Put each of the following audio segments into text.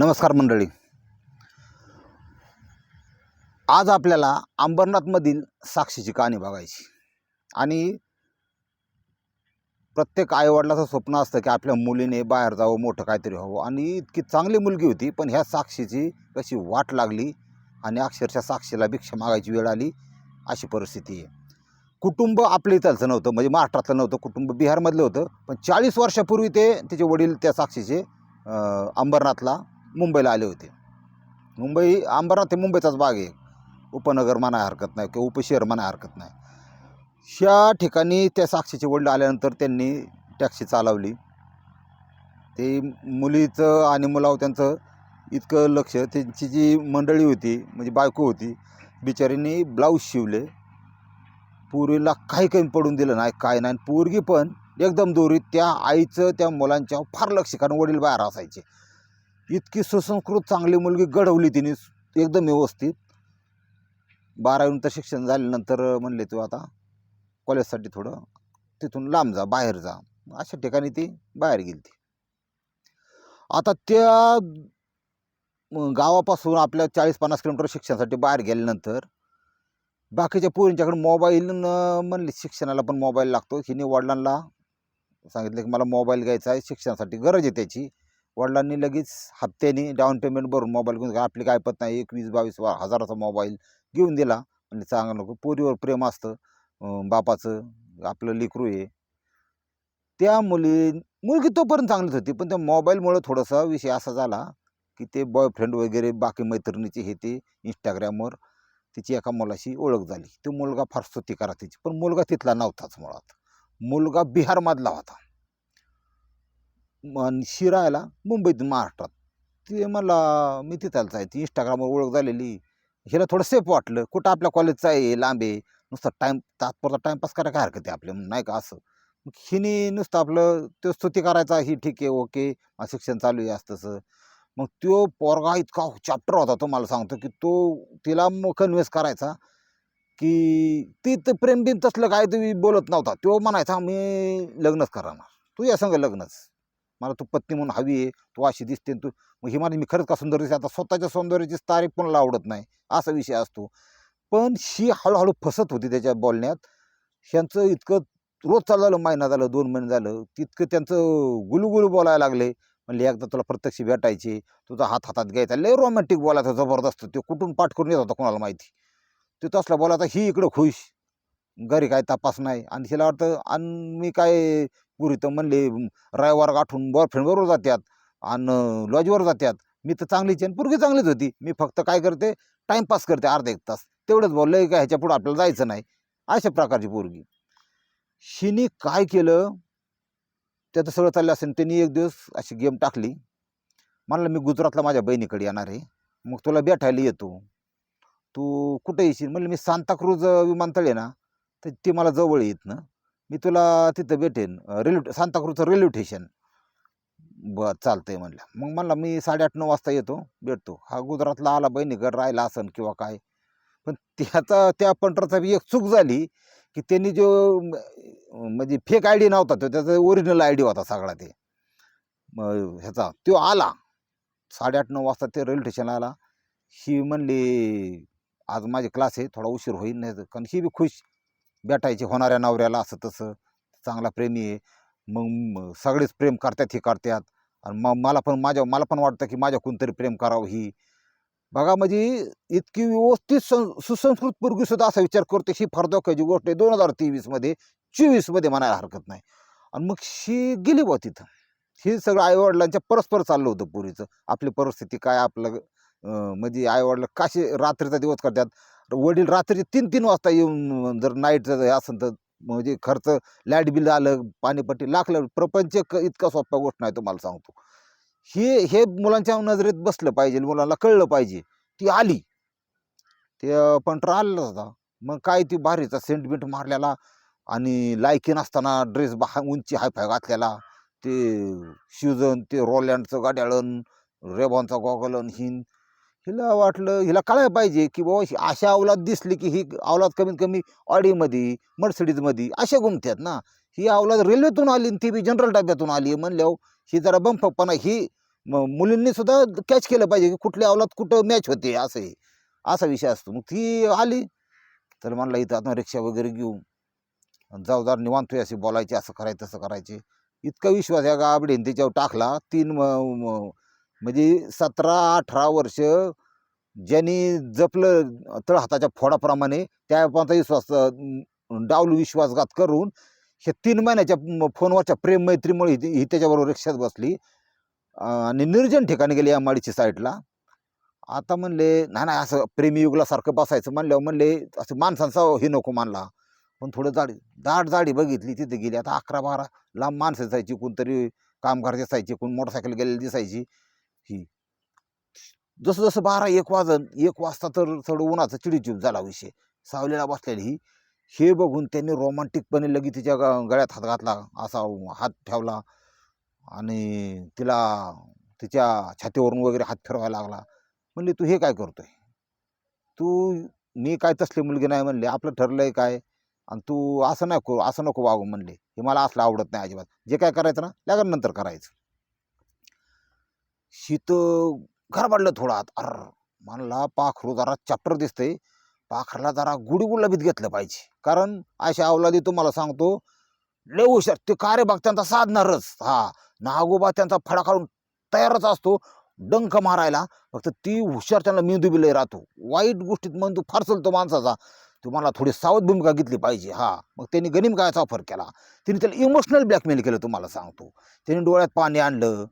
नमस्कार मंडळी. आज आपल्याला अंबरनाथमधील साक्षीची कहाणी बघायची. आणि प्रत्येक आईवडिलाचं स्वप्न असतं की आपल्या मुलीने बाहेर जावं मोठं काहीतरी व्हावं. आणि इतकी चांगली मुलगी होती पण ह्या साक्षीची कशी वाट लागली आणि अक्षरशः साक्षीला भिक्षा मागायची वेळ आली अशी परिस्थिती आहे. कुटुंब आपल्या इथलचं नव्हतं म्हणजे महाराष्ट्रातलं नव्हतं कुटुंब बिहारमधलं होतं. पण चाळीस वर्षापूर्वी ते तिचे वडील त्या साक्षीचे अंबरनाथला मुंबईला आले होते. मुंबई अंबरनाथ हे मुंबईचाच भाग आहे. उपनगर म्हणाय हरकत नाही किंवा उपशहर म्हणाय हरकत नाही. ह्या ठिकाणी त्या साक्षीचे वडील आल्यानंतर त्यांनी टॅक्सी चालवली. ते मुलीचं आणि मुलावर त्यांचं इतकं लक्ष त्यांची जी मंडळी होती म्हणजे बायको होती बिचारींनी ब्लाऊज शिवले. पुरीला काही काही पडून दिलं नाही काय नाही. आणि पोरगी पण एकदम दोरीत त्या आईचं त्या मुलांच्या फार लक्ष कारण वडील बाहेर असायचे. इतकी सुसंस्कृत चांगली मुलगी घडवली तिने एकदम व्यवस्थित. बारावीनंतर शिक्षण झाल्यानंतर म्हणले तू आता कॉलेजसाठी थोडं तिथून लांब जा बाहेर जा. अशा ठिकाणी ती बाहेर गेली ती आता त्या गावापासून आपल्या चाळीस पन्नास किलोमीटर शिक्षणासाठी बाहेर गेल्यानंतर बाकीच्या पोरींच्याकडे मोबाईल न म्हणले शिक्षणाला पण मोबाईल लागतो. हिने वडिलांना सांगितलं की मला मोबाईल घ्यायचा आहे शिक्षणासाठी गरज आहे त्याची. वडिलांनी लगेच हप्त्याने डाऊन पेमेंट भरून मोबाईल घेऊन आपली काय पत नाही. एक वीस बावीस वा- हजाराचा मोबाईल घेऊन दिला. आणि चांगलं नको. पोरीवर प्रेम असतं. बापाचं आपलं लेकरू आहे. त्या मुली मुलगी तोपर्यंत चांगलीच होती. पण त्या मोबाईलमुळं थोडासा विषय असा झाला की ते बॉयफ्रेंड वगैरे बाकी मैत्रिणीचे हे ते इंस्टाग्रामवर तिची एका मुलाशी ओळख झाली. तो मुलगा फार स्तुती करा तिची. पण मुलगा तिथला नव्हताच मुळात. मुलगा बिहारमधला होता. शिरायला मुंबईत महाराष्ट्रात. ते मला मी तिथलचा आहे ती इंस्टाग्रामवर ओळख झालेली. हिला थोडं सेफ वाटलं. कुठं आपल्या कॉलेजचं आहे लांब आहे. नुसतं टाईम तात्पुरता टाईमपास करायला काय हरकत आहे आपल्या नाही का असं? मग हिने नुसतं आपलं तो स्तुती करायचा ही ठीक आहे ओके. शिक्षण चालू आहे असं तसं मग तो पोरगा इतका चॅप्टर होता तो मला सांगतो की तो तिला मग कन्व्हिन्स करायचा की ती तर प्रेमबिम तसलं काय तुम्ही बोलत नव्हता. तो म्हणायचा मी लग्नच करणार. तू या संग लग्नच. मला तू पत्नी म्हणून हवी आहे तू अशी दिसते आणि तू मग ही मला मी खरंच का सुंदर दिसते? आता स्वतःच्या सौंदर्याची तारीफ कोणाला आवडत नाही असा विषय असतो. पण शी हळूहळू फसत होती त्याच्या बोलण्यात. ह्यांचं इतकं रोज चालू झालं महिना झालं दोन महिने झालं तितकं त्यांचं गुलुगुलू बोलायला लागले. म्हणले एकदा तुला प्रत्यक्ष भेटायचे तुझा हात हातात घ्यायचा. लय रोमॅन्टिक बोलायचा जबरदस्त. तो कुठून पाठ करून येत होता कोणाला माहिती? तो तसला बोलायचा ही इकडं खुश. घरी काय तपास नाही. आणि तिला वाटतं आणि मी काय पुरी तर म्हणले रविवार गाठून बॉयफ्रेंड बरोबर जात्यात आणि लॉजवर जात्यात. मी तर चांगलीच आहे आणि पोरगी चांगलीच होती. मी फक्त काय करते टाईमपास करते अर्धा एक तास. तेवढंच बोललं का ह्याच्या पुढं आपल्याला जायचं नाही. अशा प्रकारची पोरगी. शिनी काय केलं? त्याचं सगळं चाललं असेल. त्यांनी एक दिवस अशी गेम टाकली. म्हणलं मी गुजरातला माझ्या बहिणीकडे येणार आहे. मग तुला भेटायला येतो. तू कुठे येशील? म्हणलं मी सांताक्रूज विमानतळ आहे ना तर ते मला जवळ येत ना मी तुला तिथं भेटेन रेल्वे सांताक्रूजचं रेल्वे स्टेशन. बर चालतंय म्हणलं. मग म्हणलं मी साडेआठ नऊ वाजता येतो भेटतो. हा गुजरातला आला बहिणीकडे राहिला असन किंवा काय. पण त्याचा त्या पंटरचा बी एक चूक झाली की त्यांनी जो म्हणजे फेक आय डी नव्हता तो त्याचा ओरिजिनल आय डी होता सगळा ते. ह्याचा तो आला. साडेआठ नऊ वाजता ते रेल्वे स्टेशनला आला. ही म्हणली आज माझे क्लास आहे थोडा उशीर होईल नाही कारण ही बी खुश. भेटायचे होणाऱ्या नवऱ्याला असं तसं. चांगला प्रेमी आहे. मग सगळेच प्रेम करतात हे करतात. आणि मग मला पण माझ्या मला पण वाटतं की माझ्या कोणतरी प्रेम करावं ही. बघा म्हणजे इतकी व्यवस्थित सं सुसंस्कृत पूर्वीसुद्धा असा विचार करते ही फार धोक्याची गोष्ट आहे. दोन हजार तेवीसमध्ये चोवीसमध्ये म्हणायला हरकत नाही. आणि मग शी गेली बा तिथं. हे सगळं आईवडिलांच्या परस्पर चाललं होतं पुरीचं. आपली परिस्थिती काय आपलं म्हणजे आईवडील कसे रात्रीचा दिवस करतात. वडील रात्री तीन तीन वाजता येऊन जर नाईटचं असेल तर म्हणजे खर्च लाइट बिल आलं पाणीपट्टी लागलं प्रपंच इतका सोप्या गोष्ट नाही तुम्हाला सांगतो. हे हे मुलांच्या नजरेत बसलं पाहिजे मुलांना कळलं पाहिजे ती आली. ते पण आलेला होता. मग काय ती भारीचा सेंटमेंट मारलेला आणि लायकी नसताना ड्रेस बा उंची हायफाय घातलेला. ते शिवजन ते रोलँडचं गाड्याळण रेबॉनचा गॉगलन हिन. हिला वाटलं हिला कळायला पाहिजे की बाबा अशा अवलाद दिसली की ही अवलाद कमीत कमी ऑडीमध्ये मर्सिडीजमध्ये अशा घुमतात ना. ही अवलाद रेल्वेतून आली आणि ती बी जनरल डब्यातून आली म्हणल्यावर ही जरा बंफपणा ही मुलींनी सुद्धा कॅच केलं पाहिजे की कुठल्या अवलाद कुठं मॅच होते असं हे असा विषय असतो. मग ती आली तर म्हणलं इथं आता रिक्षा वगैरे घेऊ आणि जाऊ जरा निवांतोय असे बोलायचे असं करायचं तसं करायचे. इतका विश्वास या गाबडीने त्याच्यावर टाकला तीन म- म- म्हणजे सतरा अठरा वर्ष ज्यांनी जपलं तळ हाताच्या फोडाप्रमाणे त्या पण विश्वास अं, डावलू विश्वासघात करून हे तीन महिन्याच्या फोनवरच्या प्रेम मैत्रीमुळे ही ही त्याच्याबरोबर रिक्षात बसली. आणि निर्जन ठिकाणी गेली या माडीची साईडला. आता म्हणले नाही नाही असं प्रेमीयुगलासारखं बसायचं म्हणल्यावर म्हणले असं माणसांचा हे नको मानला. पण थोडं जाडी दाट जाडी बघितली तिथे गेली. आता अकरा बारा लांब माणसं जायची कोणतरी कामगार दिसायची कोण मोटरसायकल गेलेली दिसायची. ही जसं जसं बारा एक वाजन एक वाजता तर थोडं उन्हाचं चिडीचिड झाला विषय. सावलीला बसलेली ही हे बघून त्यांनी रोमांटिकपणे लगी तिच्या ग- गळ्यात हात घातला असा हात ठेवला आणि तिला तिच्या छातीवरून वगैरे हात फिरवायला लागला. म्हणले तू हे काय करतोय? तू मी काय तसली मुलगी नाही म्हणले आपलं ठरलंय काय? आणि तू असं नाही करू असं नको वागू म्हणले. हे मला असलं आवडत नाही अजिबात. जे काय करायचं ना लग्न नंतर करायचं. शीत घरबाडलं थोडं आत. अर म्हणला पाखरू जरा चॅप्टर दिसतंय. पाखराला जरा गुडीगुलाबीत घेतलं पाहिजे. कारण अशा अवलादी तुम्हाला सांगतो लय हुशार. ते कार्य त्यांचा साधणारच. हा नागोबा त्यांचा फडा काढून तयारच असतो डंक मारायला. फक्त ती हुशार त्यांना मेंदू बिलय राहतो. वाईट गोष्टीत मेंदू फार चलतो माणसाचा. तुम्हाला थोडी सावध भूमिका घेतली पाहिजे. हा मग त्यांनी गनिम कायचा ऑफर केला. तिने त्याला इमोशनल ब्लॅकमेल केलं तुम्हाला सांगतो. त्यांनी डोळ्यात पाणी आणलं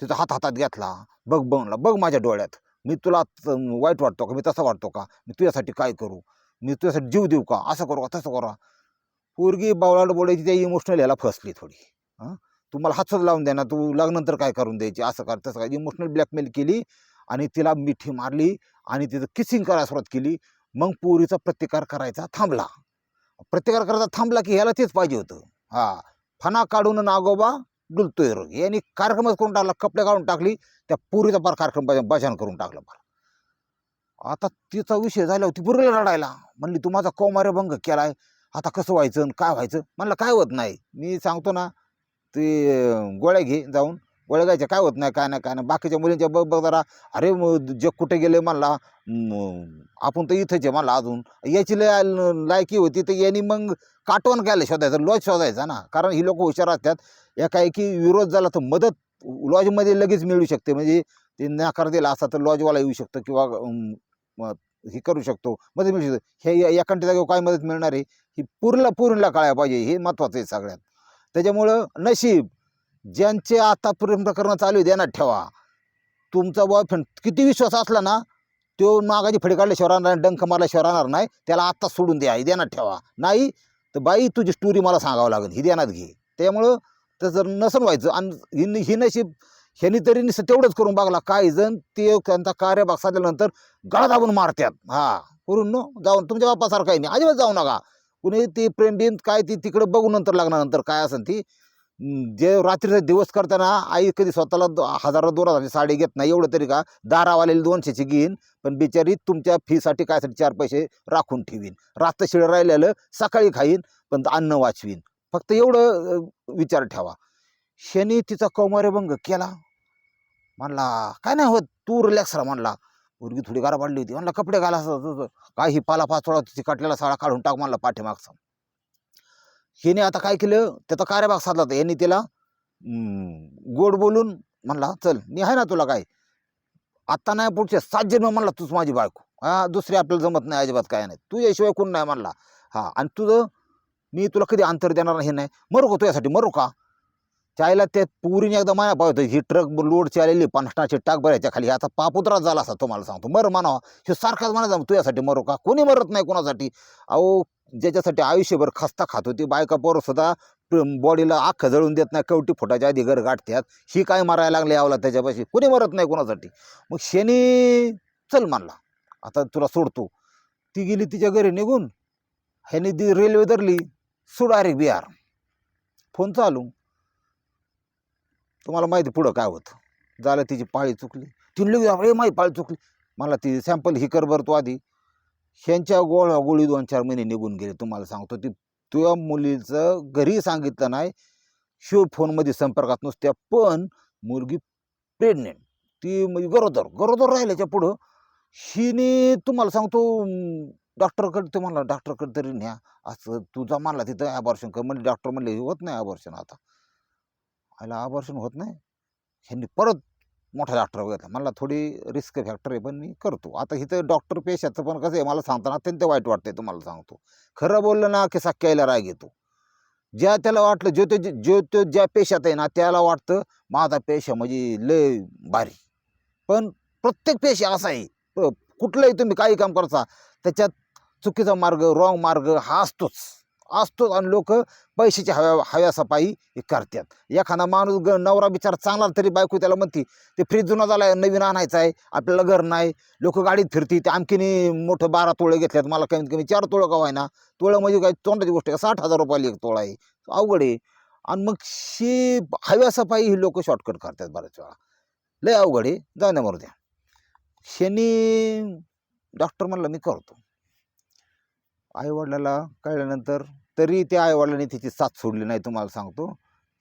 तिचा हात हातात घेतला. बघ बनला. बघ माझ्या डोळ्यात. मी तुला वाईट वाटतो का? मी तसा वाटतो का? मी तुझ्यासाठी काय करू? मी तुझ्यासाठी जीव देऊ का? असं करू का? तसं करू पोरगी बावळाड बोलायची त्या इमोशनल याला फसली थोडी. हां? तू मला हातच लावून देणार तू लग्नानंतर काय करून द्यायची? असं कर तसं काय इमोशनल ब्लॅकमेल केली आणि तिला मिठी मारली आणि तिचं किसिंग करायला सुरुवात केली. मग पोरीचा प्रतिकार करायचा थांबला. प्रतिकार करायचा थांबला की ह्याला तेच पाहिजे होतं. हा. फणा काढून नागोबा डुलतोय रोग. यांनी कार्यक्रमच करून टाकला कपडे काढून टाकली त्या पुरीचा फार कार्यक्रम भजन करून टाकलं फार. आता तिचा विषय झाला होती पोरीला रडायला. म्हणली तू माझा कौमार्य भंग आहे आता कसं व्हायचं आणि काय व्हायचं? म्हणलं काय होत नाही. मी सांगतो ना ते गोळ्या घे जाऊन. गोळ्या घ्यायच्या काय होत नाही काय नाही काय नाही. बाकीच्या मुलींच्या बघ बघ जरा. अरे मग जग कुठे गेले म्हणला आपण तर इथंच आहे मला अजून. याची लय लायकी होती तर यांनी मग काटवण केलं शोधायचं लॉज शोधायचा ना. कारण ही लोक हुशार असतात. एकाएकी विरोध झाला तर मदत लॉजमध्ये लगेच मिळू शकते. म्हणजे ते नकार दिला असा तर लॉजवाला येऊ शकतो किंवा अं, म, हे करू शकतो मदत मिळू शकतो. हे या- एकांटी जागेवर काय मदत मिळणार आहे? ही पूर्ण पूर्णला कळायला पाहिजे हे महत्त्वाचं आहे सगळ्यात. त्याच्यामुळं नशीब ज्यांचे आता प्रेम प्रकरणं चालू आहे ध्यानात ठेवा. तुमचा बॉयफ्रेंड किती विश्वास असला ना तो मागाची फडी काढल्याशिवाय राहणार नाही, डंक मारल्याशिवाय राहणार नाही त्याला आत्ता सोडून द्या हे ध्यानात ठेवा. नाही तर बाई तुझी स्टोरी मला सांगावं लागेल ही ध्यानात घे. त्यामुळं त्याचं नसन व्हायचं आणि हिन ही नशीब ह्यांनी तरी निस तेवढंच करून बघला काही जण ते त्यांचा कार्यभाग साधल्यानंतर गळा दाबून मारतात हा करून नो जाऊन तुमच्या बापासारखं काही नाही अजिबात जाऊ नका. कुणी ती प्रेमबिन काय ती तिकडे बघू नंतर लग्नानंतर काय असेल ती जे रात्रीचा दिवस करताना आई कधी स्वतःला दो- हजारो दोन हजाराची साडी घेत नाही एवढं तरी का दारावालेली दोनशेची घेईन पण बिचारी तुमच्या फीसाठी कायसाठी चार पैसे राखून ठेवीन. रात्र शिळ राहिलेलं सकाळी खाईन पण अन्न वाचवीन. फक्त एवढं विचार ठेवा. शनी तिचा कौमार्यभंग केला. म्हणला काय नाही होत तू रिलॅक्स राहा म्हणला. मुलगी थोडी गारा पाडली होती. म्हणला कपडे घाला काय ही पाला पाचोळा तिची काटलेला साळा काढून टाक म्हणला पाठीमागचा. हिने आता काय केलं त्याचा कार्यभाग साधला होता. यांनी तिला गोड बोलून म्हणला चल मी आहे ना तुला काय? आत्ता नाही पुढचे सात जन्म म्हणला तूच माझी बायको. हा दुसरी आपल्याला जमत नाही अजिबात काय नाही. तुझ्याशिवाय कोण नाही म्हणला. हा आणि तुझं मी तुला कधी अंतर देणार नाही हे नाही. मरू का तुझ्यासाठी? मरू का? त्याला त्या पुरीने एकदा माया पाहतो ही ट्रक लोडची आलेली पन्नासची टाक भरायच्या खाली. आता पापुत्रा झाला असा तुम्हाला सांगतो. मर म्हणावा. हे सारखाच म्हणायचा तुझ्यासाठी मरू का? कोणी मरत नाही कोणासाठी? अहो ज्याच्यासाठी आयुष्यभर खस्ता खात होती बायका पोरं सुद्धा बॉडीला आख जळून देत नाही. कवटी फुटाच्या आधी घर गाठत्यात. ही काय मारायला लागले यावला त्याच्यापाशी? कोणी मरत नाही कोणासाठी? मग शनी चल म्हणला. आता तुला सोडतो. ती गेली तिच्या घरी निघून. ह्याने ती रेल्वे धरली. सुडारी बिहार. फोन चालू. तुम्हाला माहिती पुढं काय होतं. झालं तिची पाळी चुकली. ती लगेच अरे माही पाळी चुकली. मला ती सॅम्पल ही कर भरतो आधी. ह्यांच्या गोळा गोळी दोन चार महिने निघून गेले. तुम्हाला सांगतो ती तुझ्या मुलीचं घरी सांगितलं नाही. शिव फोनमध्ये संपर्कात नसत्या पण मुलगी प्रेग्नेंट ती म्हणजे गरोदर गरोदर राहिल्याच्या पुढं हिने तुम्हाला सांगतो डॉक्टरकडे ते म्हणला डॉक्टरकडे तरी न्या. असं तुझा मानला तिथं ॲबॉर्शन कर. म्हणजे डॉक्टर म्हणले होत नाही ॲबॉर्शन आता. आयला ॲबॉर्शन होत नाही? ह्यांनी परत मोठा डॉक्टर घेतला मला थोडी रिस्क फॅक्टर आहे पण मी करतो. आता इथं डॉक्टर पेशाचं पण कसं आहे मला सांगताना अत्यंत वाईट वाटतंय तुम्हाला सांगतो. खरं बोललं ना की सख्यायला राग येतो. ज्या त्याला वाटलं जो तो जो तो ज्या पेशात आहे ना त्याला वाटतं माझा पेशा म्हणजे लय भारी. पण प्रत्येक पेशा असा आहे. कुठलंही तुम्ही काही काम करता त्याच्यात चुकीचा मार्ग रॉंग मार्ग हा असतोच. असतोच आणि लोक पैशाची हव्या हव्यासपायी हे करतात. एखादा माणूस ग नवरा बिचार चांगला तरी बायको त्याला म्हणते ते फ्रीज जुना झाला नवीन आणायचा आहे आपल्याला घर नाही. लोक गाडीत फिरती ते आणखीन मोठं बारा तोळे घेतल्यात मला कमीत कमी चार तोळं का ना तोळं म्हणजे काय? तोंडाची गोष्ट आहे साठ हजार रुपयाला एक तोळा आहे. अवघड आहे. आणि मग शी हव्यासपायी ही लोक शॉर्टकट करतात बऱ्याच वेळा. लय अवघड आहे. जाण्या मरू द्या. शनी डॉक्टर म्हणला मी करतो. आईवडिलाला कळल्यानंतर तरी त्या आईवडिलांनी तिची साथ सोडली नाही तुम्हाला सांगतो.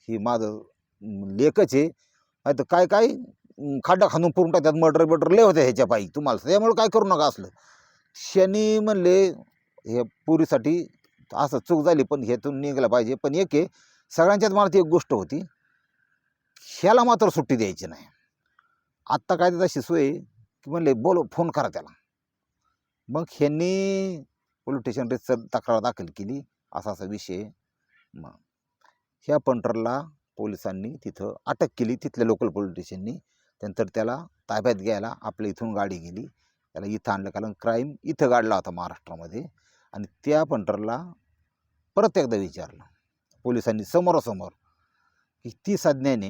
ही माझं लेखच लेकच आहे. नाही तर काय काय? म, खड्डा खांदून पुरून टाकतात मर्डर बटर लय होते ह्याच्या पायी तुम्हाला त्यामुळे काय करू नका असलं. शनी म्हणले हे पुरीसाठी असं चूक झाली पण ह्यातून निघालं पाहिजे. पण एक आहे सगळ्यांच्यात मला ती एक गोष्ट होती. ह्याला मात्र सुट्टी द्यायची नाही. आत्ता काय तर तशी सोय आहे की म्हणले बोलो फोन करा त्याला. मग ह्यांनी पोलीस स्टेशन रितसर तक्रार दाखल केली असा असा विषय मग ह्या पंटरला पोलिसांनी तिथं अटक केली तिथल्या लोकल पोलीस स्टेशननी त्यानंतर त्याला ताब्यात घ्यायला आपल्या इथून गाडी गेली. त्याला इथं आणलं कारण क्राईम इथं गाडला होता महाराष्ट्रामध्ये. आणि त्या पंटरला परत एकदा विचारलं. पोलिसांनी समोरासमोर की ती साज्ञाने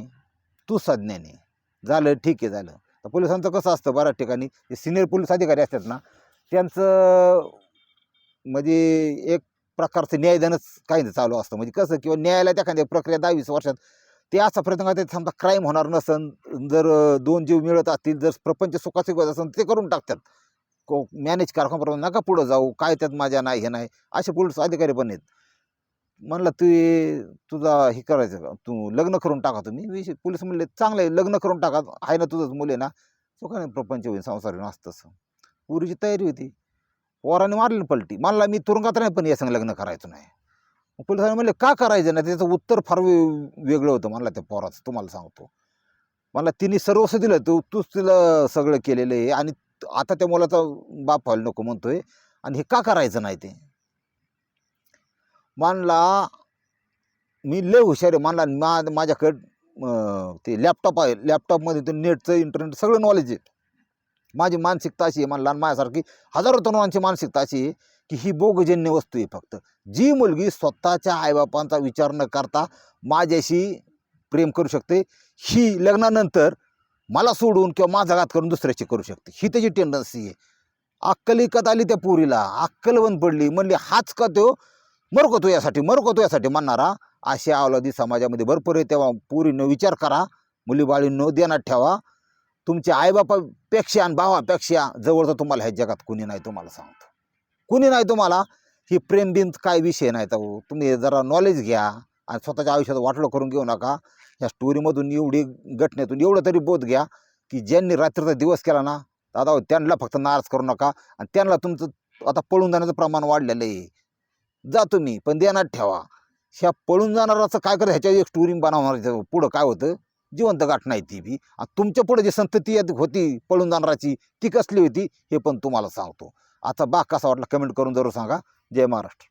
तू संज्ञाने झालं ठीक आहे झालं. तर पोलिसांचं कसं असतं बऱ्याच ठिकाणी जे सिनियर पोलीस अधिकारी असतात ना त्यांचं म्हणजे एक प्रकारचं न्यायदानच काही नाही चालू असतं. म्हणजे कसं किंवा न्यायालयात एखाद्या प्रक्रिया दहा वीस वर्षात ते असा प्रयत्न करतात समजा क्राईम होणार नसन जर दोन जीव मिळत असतील जर प्रपंच सुखाचे होत असेल ते करून टाकतात. को मॅनेज कारखान्यापर्यंत नका पुढं जाऊ काय त्यात माझ्या नाही हे नाही असे पोलीस अधिकारी पण आहेत. म्हणलं तू तुझा हे करायचं का? तू लग्न करून टाका तुम्ही. विषय पोलीस म्हणले चांगलं आहे लग्न करून टाका आहे ना तुझंच मुले ना. तो काय नाही प्रपंच होईल संसार होईल असं तसं. पुरीची तयारी होती. पोराने मारली पलटी. मला मी तुरुंगात नाही पण या संग लग्न करायचं नाही. मग पोलिसांनी म्हणले का करायचं नाही? त्याचं उत्तर फार वे वेगळं होतं मला त्या पोराचं. तुम्हाला सांगतो. मला तिने सर्वस्व दिलं. तू तूच तिला सगळं केलेलं आहे आणि आता त्या मुलाचा बाप व्हायला नको म्हणतोय आणि हे का करायचं नाही ते? मानला मी लय हुशार आहे. मानला मा माझ्याकडं ते लॅपटॉप आहे. लॅपटॉपमध्ये ते नेटचं इंटरनेट सगळं नॉलेज आहे. माझी मानसिकता अशी आहे मला माझ्यासारखी हजारो तरुणांची मानसिकता अशी आहे की ही बोगजन्य वस्तू आहे फक्त. जी मुलगी स्वतःच्या आईबापांचा विचार न करता माझ्याशी प्रेम करू शकते ही लग्नानंतर मला सोडून किंवा माझा घात करून दुसऱ्याची करू शकते. ही त्याची टेंडन्सी आहे. अक्कल इकत आली त्या पुरीला अक्कल पडली म्हणली हाच का तो मरकतो यासाठी मरकतो तो यासाठी म्हणणारा? अशा अवलादी समाजामध्ये भरपूर आहे. तेव्हा पुरीनं विचार करा मुली बाळींनो देण्यात ठेवा. तुमच्या आईबापापेक्षा आणि भावापेक्षा जवळचं तुम्हाला ह्या जगात कुणी नाही तुम्हाला सांगतो. कुणी नाही तुम्हाला ही प्रेमबिंद काय विषय नाही तर तुम्ही जरा नॉलेज घ्या आणि स्वतःच्या आयुष्यात वाटलं करून घेऊ नका. ह्या स्टोरीमधून एवढी घटनेतून एवढं तरी बोध घ्या की ज्यांनी रात्रीचा दिवस केला ना दादा हो, त्यांना फक्त नाराज करू नका आणि त्यांना तुमचं आता पळून जाण्याचं प्रमाण वाढलेलं आहे. जा तुम्ही पण देण्यात ठेवा. ह्या पळून जाणाराचं काय करत? ह्याच्या एक स्टोरी बनवणार पुढं काय होतं? जिवंत गाठणं नाही ती बी. तुमच्यापुढे जी संतती होती पळून जाणाराची ती कसली होती हे पण तुम्हाला सांगतो. आता बाग कसा वाटला कमेंट करून जरूर सांगा. जय महाराष्ट्र.